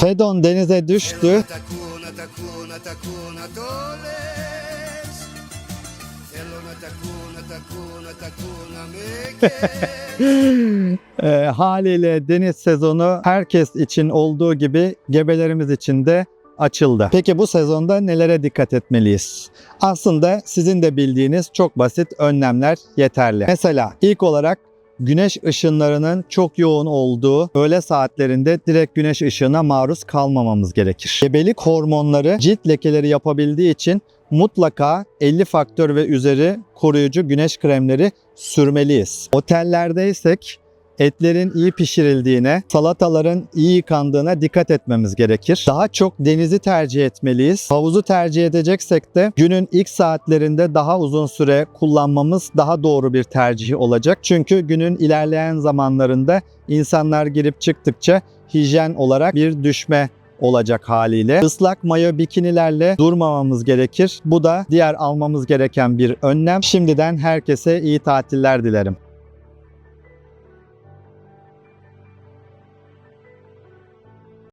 Fedon denize düştü. Ee, haliyle deniz sezonu herkes için olduğu gibi gebelerimiz için de açıldı. Peki bu sezonda nelere dikkat etmeliyiz? Aslında sizin de bildiğiniz çok basit önlemler yeterli. Mesela ilk olarak güneş ışınlarının çok yoğun olduğu öğle saatlerinde direkt güneş ışığına maruz kalmamamız gerekir. Gebelik hormonları cilt lekeleri yapabildiği için mutlaka 50 faktör ve üzeri koruyucu güneş kremleri sürmeliyiz. Otellerdeysek etlerin iyi pişirildiğine, salataların iyi yıkandığına dikkat etmemiz gerekir. Daha çok denizi tercih etmeliyiz. Havuzu tercih edeceksek de günün ilk saatlerinde daha uzun süre kullanmamız daha doğru bir tercih olacak. Çünkü günün ilerleyen zamanlarında insanlar girip çıktıkça hijyen olarak bir düşme olacak haliyle. Islak mayo bikinilerle durmamamız gerekir. Bu da diğer almamız gereken bir önlem. Şimdiden herkese iyi tatiller dilerim.